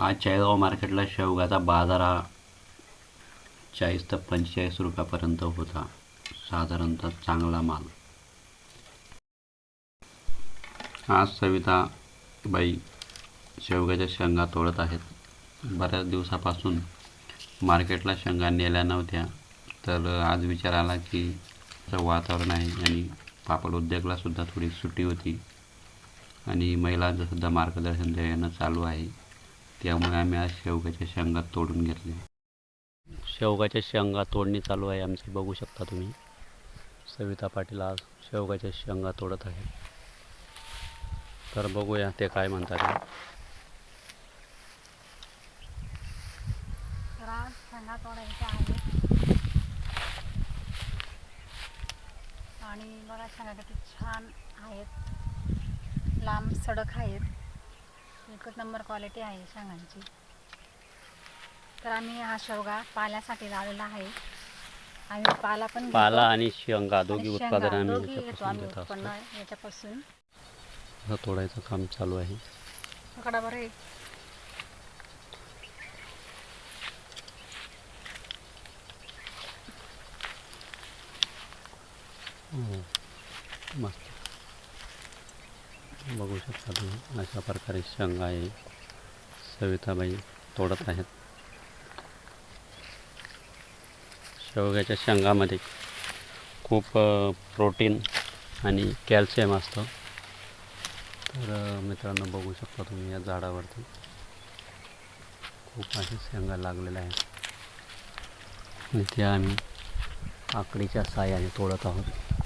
आज चाळीसगाव मार्केटला शेवगाचा बाजार हा चाळीस ते पंचेचाळीस रुपयापर्यंत होता. साधारणतः चांगला माल. आज सविता बाई शेवग्याच्या शेंगा तोडत आहेत. बऱ्याच दिवसापासून मार्केटला शेंगा नेल्या नव्हत्या. तर आज विचार आला की असं वातावरण आहे आणि पापड उद्योगला सुद्धा थोडी सुट्टी होती. आणि महिलांचं सुद्धा मार्गदर्शन देणं चालू आहे. त्यामुळे आम्ही आज शेवग्याच्या शेंगा तोडून घेतल्या. शेवगाच्या शेंगा तोडणी चालू आहे आमची बघू शकता तुम्ही. सविता पाटील आज शेवगाच्या शेंगा तोडत आहे. तर बघूया ते काय म्हणतात. आणि बघा शेंगा किती छान आहेत. लांब सडक आहेत. एकच नंबर क्वालिटी आहे शेंगांची. तर आम्ही हा शेवगा पाल्यासाठी लावलेला आहे. आम्ही पाला पण पाला आणि शेंगा दोघी उत्पादन आम्ही याच्यापासून घेत असतो याच्यापासून. असं तोडायचं काम चालू आहे. पकडा बरं एक. हो. मस्त. बघू शकता तुम्ही अशा प्रकारे शेंगा आहे सविताबाई तोडत आहेत. शेवग्याच्या शेंगामध्ये खूप प्रोटीन आणि कॅल्शियम असतं. तर मित्रांनो बघू शकता तुम्ही या झाडावरती खूप असे शेंगा लागलेल्या आहेत. आणि त्या आम्ही आकडीच्या साह्याने तोडत आहोत.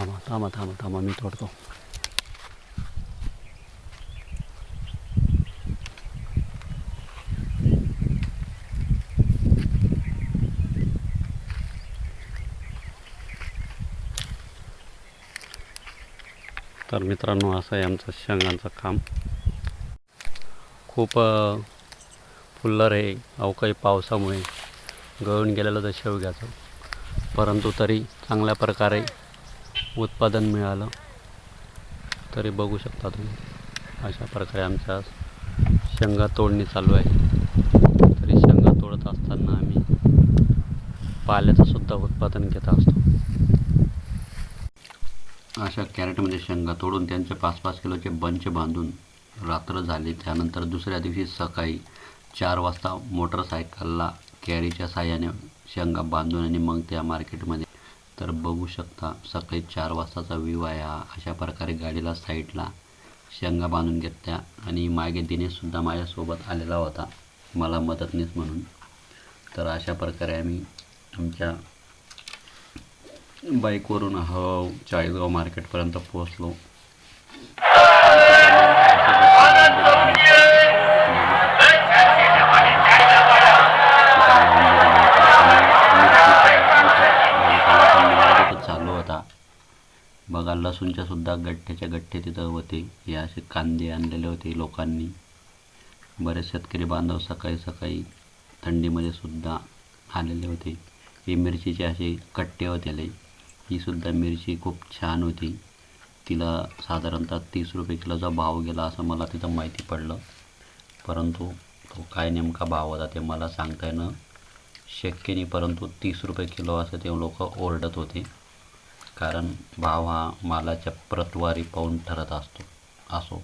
थांबा थांबा थांबा थांबा मी तोडतो. तर मित्रांनो असं आहे आमचं शेंगांचं काम. खूप फुल्लर आहे अवकाळी पावसामुळे गळून गेलेलं तर शेवग्याचं. परंतु तरी चांगल्या प्रकारे उत्पादन मिळालं तरी बघू शकता तुम्ही. अशा प्रकारे आमच्या शेंगा तोडणी चालू आहे. तरी शेंगा तोडत असताना आम्ही पाल्याचं सुद्धा उत्पादन घेत असतो. अशा कॅरेटमध्ये शेंगा तोडून त्यांचे पाच पाच किलोचे बंच बांधून रात्र झाली. त्यानंतर दुसऱ्या दिवशी सकाळी चार वाजता मोटरसायकलला कॅरीच्या साह्याने शेंगा बांधून आणि मग त्या मार्केटमध्ये तर बघू शकता सकाळी चार वाजताचा व्ह्यू आहे हा. अशा प्रकारे गाडीला साईडला शेंगा बांधून घेतल्या आणि मागे दिनेशसुद्धा माझ्यासोबत आलेला होता मला मदतनीस म्हणून. तर अशा प्रकारे आम्ही आमच्या बाईकवरून हळूहळू चाळीसगाव मार्केटपर्यंत पोहोचलो. बघा लसूणच्या सुद्धा गठ्ठ्याच्या गठ्ठे तिथं होते. हे असे कांदे आणलेले होते लोकांनी. बरेच शेतकरी बांधव सकाळी सकाळी थंडीमध्ये सुद्धा आलेले होते. हे मिरचीचे असे कट्टे होते ही सुद्धा मिरची खूप छान होती. तिला साधारणतः तीस रुपये किलोचा भाव गेला असं मला तिथं माहिती पडलं. परंतु तो काय नेमका भाव होता ते मला सांगता येणं शक्य नाही. परंतु तीस रुपये किलो असं ते लोक ओरडत होते. कारण भाव हा मालाच्या प्रतवारी पाहून ठरत असतो असो.